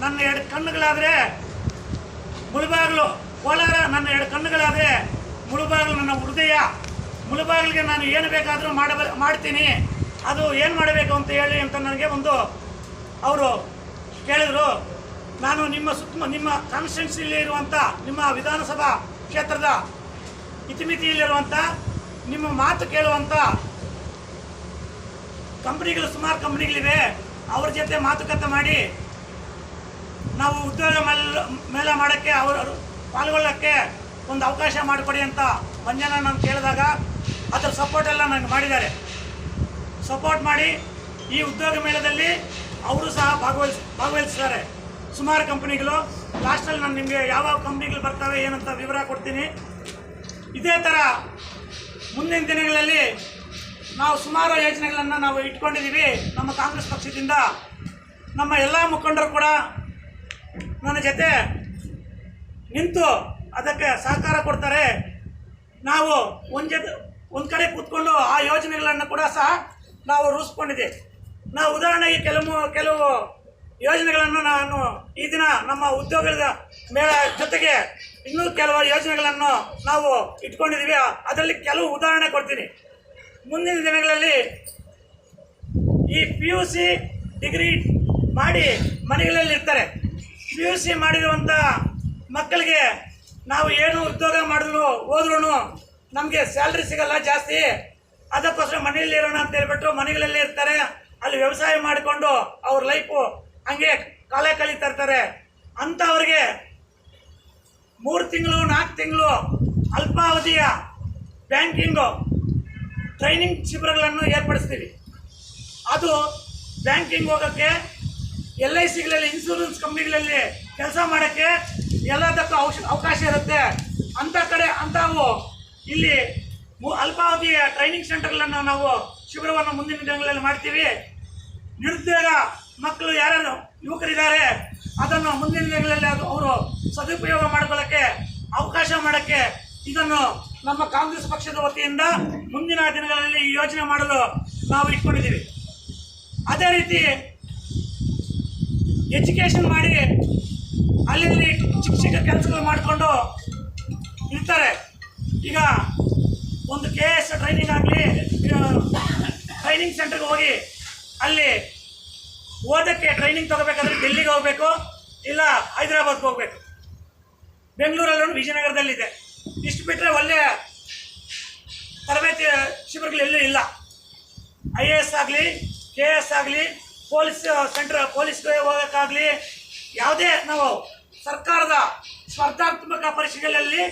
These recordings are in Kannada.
ನನ್ನ ಎರಡು ಕಣ್ಣುಗಳಾದರೆ ಮುಳುಬಾಗಿಲು. ಕೋಲಾರ ನನ್ನ ಎರಡು ಕಣ್ಣುಗಳಾದರೆ ಮುಳುಬಾಗಿಲು, ನನ್ನ ಹೃದಯ. ಮುಳುಬಾಗಿಲಿಗೆ ನಾನು ಏನು ಬೇಕಾದರೂ ಮಾಡಬ, ಮಾಡ್ತೀನಿ. ಅದು ಏನು ಮಾಡಬೇಕು ಅಂತ ಹೇಳಿ ಅಂತ ನನಗೆ ಒಂದು ಅವರು ಕೇಳಿದರು. ನಾನು ನಿಮ್ಮ ಸುತ್ತ ನಿಮ್ಮ ಕಾನ್ಸ್ಟಿಟ್ಯೂನ್ಸಿಲಿ ಇರುವಂಥ ನಿಮ್ಮ ವಿಧಾನಸಭಾ ಕ್ಷೇತ್ರದ ಇತಿಮಿತಿಯಲ್ಲಿರುವಂಥ ನಿಮ್ಮ ಮಾತು ಕೇಳುವಂಥ ಕಂಪ್ನಿಗಳು, ಸುಮಾರು ಕಂಪ್ನಿಗಳಿವೆ. ಅವ್ರ ಜೊತೆ ಮಾತುಕತೆ ಮಾಡಿ ನಾವು ಉದ್ಯೋಗ ಮೇಲೆ ಮೇಳ ಮಾಡೋಕ್ಕೆ ಅವರು ಪಾಲ್ಗೊಳ್ಳೋಕ್ಕೆ ಒಂದು ಅವಕಾಶ ಮಾಡಿಕೊಡಿ ಅಂತ ಮಂಜನ ನಾನು ಕೇಳಿದಾಗ ಅದರ ಸಪೋರ್ಟ್ ಎಲ್ಲ ನನಗೆ ಮಾಡಿದ್ದಾರೆ. ಸಪೋರ್ಟ್ ಮಾಡಿ ಈ ಉದ್ಯೋಗ ಮೇಳದಲ್ಲಿ ಅವರು ಸಹ ಭಾಗವಹಿಸ್, ಭಾಗವಹಿಸ್ತಾರೆ. ಸುಮಾರು ಕಂಪ್ನಿಗಳು ಲಾಸ್ಟಲ್ಲಿ ನಾನು ನಿಮಗೆ ಯಾವ ಕಂಪ್ನಿಗಳು ಬರ್ತವೆ ಏನಂತ ವಿವರ ಕೊಡ್ತೀನಿ. ಇದೇ ಥರ ಮುಂದಿನ ದಿನಗಳಲ್ಲಿ ನಾವು ಸುಮಾರು ಯೋಜನೆಗಳನ್ನು ನಾವು ಇಟ್ಕೊಂಡಿದ್ದೀವಿ. ನಮ್ಮ ಕಾಂಗ್ರೆಸ್ ಪಕ್ಷದಿಂದ ನಮ್ಮ ಎಲ್ಲ ಮುಖಂಡರು ಕೂಡ ನನ್ನ ಜೊತೆ ನಿಂತು ಅದಕ್ಕೆ ಸಹಕಾರ ಕೊಡ್ತಾರೆ. ನಾವು ಒಂದು ಜೊತೆ ಒಂದು ಕಡೆ ಕೂತ್ಕೊಂಡು ಆ ಯೋಜನೆಗಳನ್ನು ಕೂಡ ಸಹ ನಾವು ರೂಪಿಸ್ಕೊಂಡಿದ್ದೀವಿ. ನಾವು ಉದಾಹರಣೆಗೆ ಕೆಲವು ಕೆಲವು ಯೋಜನೆಗಳನ್ನು ನಾನು ಈ ದಿನ ನಮ್ಮ ಉದ್ಯೋಗದ ಮೇಳ ಜೊತೆಗೆ ಇನ್ನೂ ಕೆಲವು ಯೋಜನೆಗಳನ್ನು ನಾವು ಇಟ್ಕೊಂಡಿದ್ದೀವಿ. ಅದರಲ್ಲಿ ಕೆಲವು ಉದಾಹರಣೆ ಕೊಡ್ತೀನಿ. ಮುಂದಿನ ದಿನಗಳಲ್ಲಿ ಈ ಪಿ ಯು ಸಿ ಡಿಗ್ರಿ ಮಾಡಿ ಮನೆಗಳಲ್ಲಿ ಇರ್ತಾರೆ ಪಿ ಯು ಸಿ ಮಾಡಿರುವಂಥ ಮಕ್ಕಳಿಗೆ ನಾವು ಏನು ಉದ್ಯೋಗ ಮಾಡಿದ್ರು ಹೋದ್ರೂ ನಮಗೆ ಸ್ಯಾಲ್ರಿ ಸಿಗಲ್ಲ ಜಾಸ್ತಿ. ಅದಕ್ಕೋಸ್ಕರ ಮನೆಯಲ್ಲಿ ಇರೋಣ ಅಂತ ಹೇಳ್ಬಿಟ್ಟು ಮನೆಗಳಲ್ಲೇ ಇರ್ತಾರೆ. ಅಲ್ಲಿ ವ್ಯವಸಾಯ ಮಾಡಿಕೊಂಡು ಅವ್ರ ಲೈಫು ಹಂಗೆ ಕಾಲ ಕಳೀತಾ ಇರ್ತಾರೆ. ಅಂಥವ್ರಿಗೆ ಮೂರು ತಿಂಗಳು ನಾಲ್ಕು ತಿಂಗಳು ಅಲ್ಪಾವಧಿಯ ಬ್ಯಾಂಕಿಂಗು ಟ್ರೈನಿಂಗ್ ಶಿಬಿರಗಳನ್ನು ಏರ್ಪಡಿಸ್ತೀವಿ. ಅದು ಬ್ಯಾಂಕಿಂಗ್ ಹೋಗೋಕ್ಕೆ ಎಲ್ ಐ ಸಿಗಳಲ್ಲಿ ಇನ್ಶೂರೆನ್ಸ್ ಕಂಪ್ನಿಗಳಲ್ಲಿ ಕೆಲಸ ಮಾಡೋಕ್ಕೆ ಎಲ್ಲದಕ್ಕೂ ಅವಶ ಅವಕಾಶ ಇರುತ್ತೆ. ಅಂಥ ಕಡೆ ಅಂಥವು ಇಲ್ಲಿ ಅಲ್ಪಾವಧಿಯ ಟ್ರೈನಿಂಗ್ ಸೆಂಟರ್ಗಳನ್ನು ನಾವು ಶಿಬಿರವನ್ನು ಮುಂದಿನ ದಿನಗಳಲ್ಲಿ ಮಾಡ್ತೀವಿ. ನಿರುದ್ಯೋಗ ಮಕ್ಕಳು ಯಾರ್ಯಾರು ಯುವಕರಿದ್ದಾರೆ, ಅದನ್ನು ಮುಂದಿನ ದಿನಗಳಲ್ಲಿ ಅದು ಅವರು ಸದುಪಯೋಗ ಮಾಡಿಕೊಳ್ಳೋಕ್ಕೆ ಅವಕಾಶ ಮಾಡೋಕ್ಕೆ ಇದನ್ನು ನಮ್ಮ ಕಾಂಗ್ರೆಸ್ ಪಕ್ಷದ ವತಿಯಿಂದ ಮುಂದಿನ ದಿನಗಳಲ್ಲಿ ಈ ಯೋಜನೆ ಮಾಡಲು ನಾವು ಇಟ್ಕೊಂಡಿದ್ದೀವಿ. ಅದೇ ರೀತಿ ಎಜುಕೇಷನ್ ಮಾಡಿ ಅಲ್ಲಿ ಚಿಕ್ಕ ಚಿಕ್ಕ ಕೆಲಸಗಳು ಮಾಡಿಕೊಂಡು ಇರ್ತಾರೆ ಈಗ ಒಂದು ಕೆ ಎಸ್ ಟ್ರೈನಿಂಗ್ ಆಗಲಿ ಟ್ರೈನಿಂಗ್ ಸೆಂಟ್ರಿಗೆ ಹೋಗಿ ಅಲ್ಲಿ ಓದಕ್ಕೆ ಟ್ರೈನಿಂಗ್ ತೊಗೋಬೇಕಾದ್ರೆ ಡೆಲ್ಲಿಗೆ ಹೋಗಬೇಕು, ಇಲ್ಲ ಹೈದರಾಬಾದ್ಗೆ ಹೋಗಬೇಕು. ಬೆಂಗಳೂರಲ್ಲೂ ವಿಜಯನಗರದಲ್ಲಿದೆ. ಇಷ್ಟು ಬಿಟ್ಟರೆ ಒಳ್ಳೆಯ ತರಬೇತಿ ಶಿಬಿರಗಳು ಎಲ್ಲೂ ಇಲ್ಲ. ಐ ಎ ಎಸ್ ಆಗಲಿ ಕೆ ಎಸ್ ಆಗಲಿ ಪೊಲೀಸ್ ಸೆಂಟ್ರ್ ಪೊಲೀಸ್ಗೆ ಹೋಗೋಕ್ಕಾಗಲಿ, ಯಾವುದೇ ನಾವು ಸರ್ಕಾರದ ಸ್ಪರ್ಧಾತ್ಮಕ ಪರೀಕ್ಷೆಗಳಲ್ಲಿ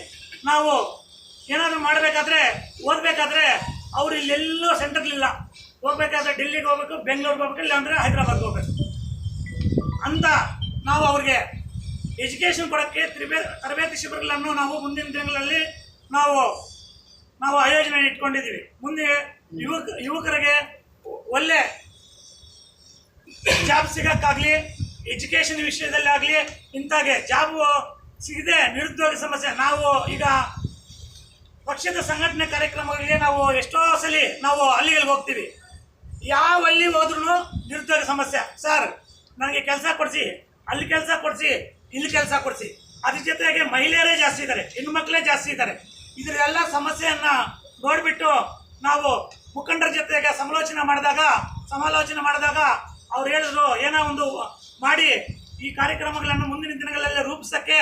ನಾವು ಏನಾದರೂ ಮಾಡಬೇಕಾದ್ರೆ, ಓದಬೇಕಾದ್ರೆ ಅವರು ಇಲ್ಲೆಲ್ಲೂ ಸೆಂಟರ್ಲಿಲ್ಲ ಹೋಗ್ಬೇಕಾದ್ರೆ ಡೆಲ್ಲಿಗೆ ಹೋಗ್ಬೇಕು, ಬೆಂಗಳೂರಿಗೆ ಹೋಗ್ಬೇಕು, ಇಲ್ಲಾಂದರೆ ಹೈದ್ರಾಬಾದ್ಗೆ ಹೋಗ್ಬೇಕು. ಅಂತ ನಾವು ಅವ್ರಿಗೆ ಎಜುಕೇಷನ್ ಕೊಡೋಕ್ಕೆ ತ್ರಿಬೇ, ತರಬೇತಿ ಶಿಬಿರಗಳನ್ನು ನಾವು ಮುಂದಿನ ದಿನಗಳಲ್ಲಿ ನಾವು ನಾವು ಆಯೋಜನೆ ಇಟ್ಕೊಂಡಿದ್ದೀವಿ. ಮುಂದೆ ಯುವಕ, ಯುವಕರಿಗೆ ಒಳ್ಳೆ ಜಾಬ್ ಸಿಗೋಕ್ಕಾಗಲಿ ಎಜುಕೇಷನ್ ವಿಷಯದಲ್ಲಿ ಆಗಲಿ ಇಂಥಾಗೆ ಜಾಬು ಸಿಗದೆ ನಿರುದ್ಯೋಗ ಸಮಸ್ಯೆ. ನಾವು ಈಗ ಪಕ್ಷದ ಸಂಘಟನೆ ಕಾರ್ಯಕ್ರಮಗಳಿಗೆ ನಾವು ಎಷ್ಟೋ ಸಲ ನಾವು ಹಳ್ಳಿಗಳಿಗೆ ಹೋಗ್ತೀವಿ. ಯಾವ ಹಳ್ಳಿ ಹೋದ್ರೂ ನಿರುದ್ಯೋಗ ಸಮಸ್ಯೆ. ಸರ್ ನನಗೆ ಕೆಲಸ ಕೊಡಿಸಿ. ಅಲ್ಲಿ ಕೆಲಸ ಕೊಡಿಸಿ, ಇಲ್ಲಿ ಕೆಲಸ ಕೊಡಿಸಿ. ಅದ್ರ ಜೊತೆಗೆ ಮಹಿಳೆಯರೇ ಜಾಸ್ತಿ ಇದ್ದಾರೆ, ಹೆಣ್ಮಕ್ಳೇ ಜಾಸ್ತಿ ಇದ್ದಾರೆ. ಇದರೆಲ್ಲ ಸಮಸ್ಯೆಯನ್ನು ನೋಡಿಬಿಟ್ಟು ನಾವು ಮುಖಂಡರ ಜೊತೆಗೆ ಸಮಾಲೋಚನೆ ಮಾಡಿದಾಗ ಸಮಾಲೋಚನೆ ಮಾಡಿದಾಗ ಅವ್ರು ಹೇಳಿದ್ರು, ಏನೋ ಒಂದು ಮಾಡಿ ಈ ಕಾರ್ಯಕ್ರಮಗಳನ್ನು ಮುಂದಿನ ದಿನಗಳಲ್ಲಿ ರೂಪಿಸೋಕ್ಕೆ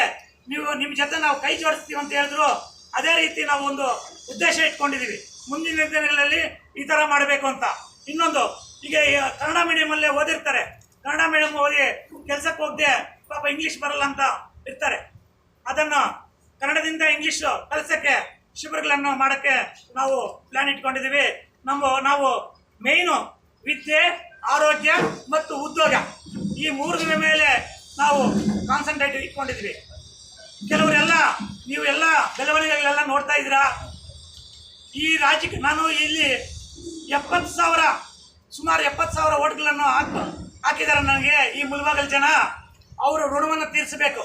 ನೀವು ನಿಮ್ಮ ಜೊತೆ ನಾವು ಕೈ ಜೋಡಿಸ್ತೀವಿ ಅಂತ ಹೇಳಿದ್ರು. ಅದೇ ರೀತಿ ನಾವು ಒಂದು ಉದ್ದೇಶ ಇಟ್ಕೊಂಡಿದ್ದೀವಿ ಮುಂದಿನ ದಿನಗಳಲ್ಲಿ ಈ ಥರ ಮಾಡಬೇಕು ಅಂತ. ಇನ್ನೊಂದು, ಈಗ ಕನ್ನಡ ಮೀಡಿಯಮಲ್ಲೇ ಓದಿರ್ತಾರೆ. ಕನ್ನಡ ಮೀಡಿಯಮ್ ಓದಿ ಕೆಲಸಕ್ಕೆ ಹೋಗದೆ ಪಾಪ ಇಂಗ್ಲೀಷ್ ಬರಲ್ಲ ಅಂತ ಇರ್ತಾರೆ. ಅದನ್ನು ಕನ್ನಡದಿಂದ ಇಂಗ್ಲೀಷು ಕಲಿಸೋಕ್ಕೆ ಶಿಬಿರಗಳನ್ನು ಮಾಡೋಕ್ಕೆ ನಾವು ಪ್ಲ್ಯಾನ್ ಇಟ್ಕೊಂಡಿದ್ದೀವಿ ನಮ್ಮ, ನಾವು ಮೇಯ್ನು ವಿದ್ಯೆ ಆರೋಗ್ಯ ಮತ್ತು ಉದ್ಯೋಗ. ಈ ಮೂರರ ಮೇಲೆ ನಾವು ಕಾನ್ಸಂಟ್ರೇಟ್ ಇಟ್ಕೊಂಡಿದ್ವಿ. ಕೆಲವರೆಲ್ಲ, ನೀವು ಎಲ್ಲ ಬೆಳವಣಿಗೆಗಳೆಲ್ಲ ನೋಡ್ತಾ ಇದ್ದೀರಾ? ಈ ರಾಜ್ಯಕ್ಕೆ ನಾನು ಇಲ್ಲಿ ಎಪ್ಪತ್ತು ಸಾವಿರ, ಸುಮಾರು ಎಪ್ಪತ್ತು ಸಾವಿರ ಓಟ್ಗಳನ್ನು ಹಾಕ್, ಹಾಕಿದ್ದಾರೆ ನನಗೆ ಈ ಮುಲ್ಬಾಗಲ್ ಜನ. ಅವರು ಋಣವನ್ನು ತೀರಿಸಬೇಕು.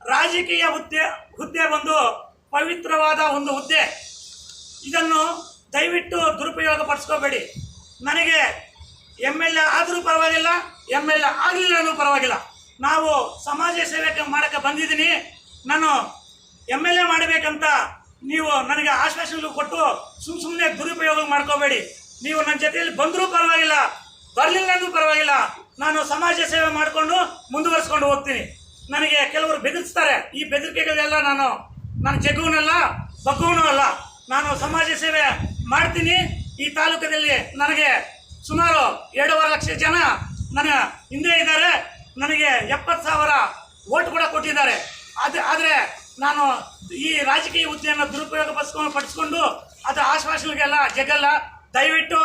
ರಾಜಕೀಯ ಹುದ್ದೆ ಹುದ್ದೆ ಒಂದು ಪವಿತ್ರವಾದ ಒಂದು ಹುದ್ದೆ. ಇದನ್ನು ದಯವಿಟ್ಟು ದುರುಪಯೋಗ ಪಡಿಸ್ಕೋಬೇಡಿ ನನಗೆ ಎಂ ಎಲ್ ಎ ಆದರೂ ಪರವಾಗಿಲ್ಲ ಎಂ ಎಲ್ ಎ ಆಗಲಿಲ್ಲ ಪರವಾಗಿಲ್ಲ. ನಾವು ಸಮಾಜ ಸೇವೆ ಮಾಡೋಕ್ಕೆ ಬಂದಿದ್ದೀನಿ. ನಾನು ಎಂ ಎಲ್ ಎ ಮಾಡಬೇಕಂತ ನೀವು ನನಗೆ ಆಶ್ವಾಸನೆ ಕೊಟ್ಟು ಸುಮ್ಮ ಸುಮ್ಮನೆ ದುರುಪಯೋಗ ಮಾಡ್ಕೋಬೇಡಿ. ನೀವು ನನ್ನ ಜೊತೆಯಲ್ಲಿ ಬಂದರೂ ಪರವಾಗಿಲ್ಲ ಬರಲಿಲ್ಲ ಅಂದ್ರೂ ಪರವಾಗಿಲ್ಲ. ನಾನು ಸಮಾಜ ಸೇವೆ ಮಾಡಿಕೊಂಡು ಮುಂದುವರಿಸ್ಕೊಂಡು ಹೋಗ್ತೀನಿ. ನನಗೆ ಕೆಲವರು ಬೆದರಿಸ್ತಾರೆ. ಈ ಬೆದರಿಕೆಗಳೆಲ್ಲ ನಾನು ನನ್ನ ಜಗ್ಗುವನಲ್ಲ, ಬಗ್ಗುವನೂ ಅಲ್ಲ. ನಾನು ಸಮಾಜ ಸೇವೆ ಮಾಡ್ತೀನಿ. ಈ ತಾಲೂಕಿನಲ್ಲಿ ನನಗೆ ಸುಮಾರು ಎರಡೂವರೆ ಲಕ್ಷ ಜನ ನನ್ನ ಹಿಂದೆ ಇದ್ದಾರೆ. ನನಗೆ ಎಪ್ಪತ್ತು ಸಾವಿರ ಓಟ್ ಕೂಡ ಕೊಟ್ಟಿದ್ದಾರೆ. ಅದು ಆದರೆ ನಾನು ಈ ರಾಜಕೀಯ ಹುದ್ದೆಯನ್ನು ದುರುಪಯೋಗ ಪಡಿಸ್ಕೊಂಡು ಪಡಿಸ್ಕೊಂಡು ಅದು ಆಶ್ವಾಸನೆಗೆಲ್ಲ ಜಗಲ್ಲ. ದಯವಿಟ್ಟು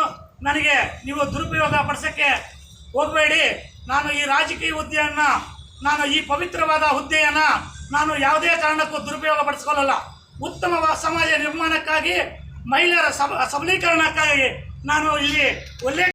ನನಗೆ ನೀವು ದುರುಪಯೋಗ ಪಡಿಸೋಕ್ಕೆ ಹೋಗಬೇಡಿ. ನಾನು ಈ ರಾಜಕೀಯ ಹುದ್ದೆಯನ್ನು ನಾನು ಈ ಪವಿತ್ರವಾದ ಹುದ್ದೆಯನ್ನು ನಾನು ಯಾವುದೇ ಕಾರಣಕ್ಕೂ ದುರುಪಯೋಗ ಪಡಿಸ್ಕೊಳ್ಳಲ್ಲ. ಉತ್ತಮವಾದ ಸಮಾಜ ನಿರ್ಮಾಣಕ್ಕಾಗಿ, ಮಹಿಳೆಯರ ಸಬ ಸಬಲೀಕರಣಕ್ಕಾಗಿ ನಾನು ಇಲ್ಲಿ ಒಳ್ಳೆ